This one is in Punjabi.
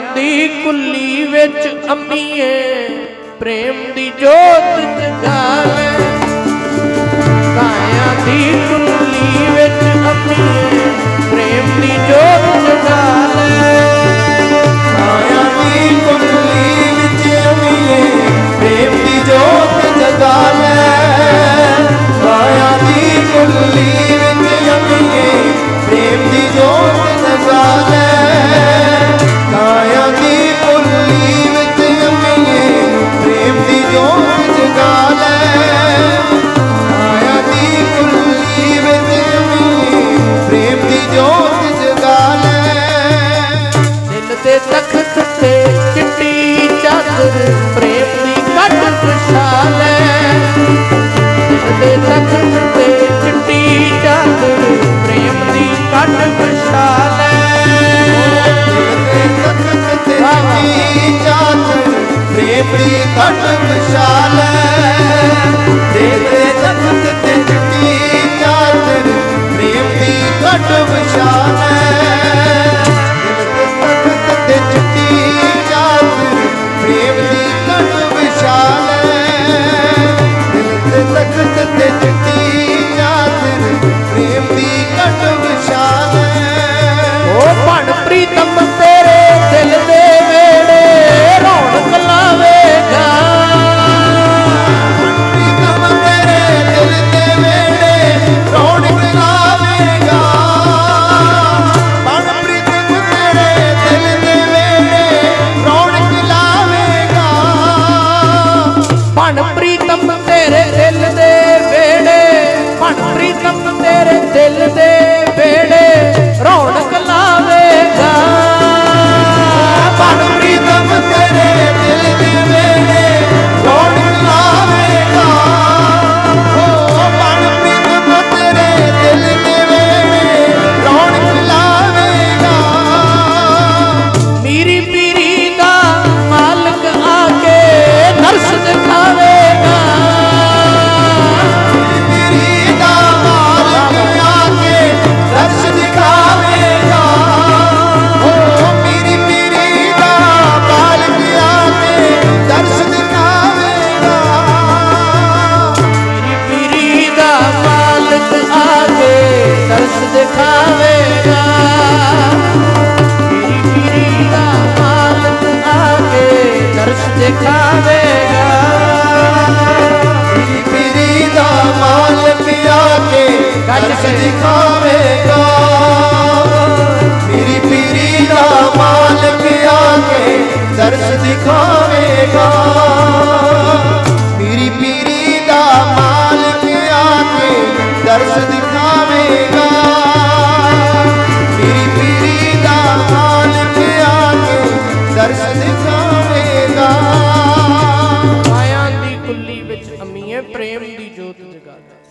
ਦੀ ਕੁੱਲੀ ਵਿੱਚ ਅੰਮੀਏ, ਪ੍ਰੇਮ ਦੀ ਜੋਤ ਜਗਾ ਕਾਇਆ ਦੀ ਕੁੱਲੀ ਵਿੱਚ ਅੰਮੀਏ, ਪ੍ਰੇਮ ਦੀ ਜੋਤ ਜਗਾ ਕਾਇਆ ਦੀ ਕੁੱਲੀ ਵਿੱਚ ਅੰਮੀਏ, ਪ੍ਰੇਮ ਦੀ ਜੋਤ ਜਗਾ ਤੇ ਤਖਤ ਤੇ ਚਿੱਟੀ ਚਾਦਰ ਪ੍ਰੇਮ ਦੀ ਕੱਟ ਵਿਸ਼ਾਲੇ ਤੇ ਤਖਤ ਤੇ ਚਿੱਟੀ ਚਾਦਰ ਪ੍ਰੇਮ ਦੀ ਕੱਟ ਵਿਸ਼ਾਲੇ ਤੇ ਤਖਤ ਤੇ ਚਿੱਟੀ ਚਾਦਰ ਪ੍ਰੇਮ ਦੀ ਕੱਟ ਵਿਸ਼ਾਲੇ ਤੇ ਤਖਤ ਤੇ ਚਿੱਟੀ ਦਿਖਾਵੇਗਾ। ਤੇਰੀ ਪੀਰੀ ਦਾ ਮਾਲਕ ਕੇ ਦਰਸ਼ ਦਿਖਾਵੇਗਾ। ਪ੍ਰੇਮ ਦੀ ਜੋਤ ਜਗਾਦਾ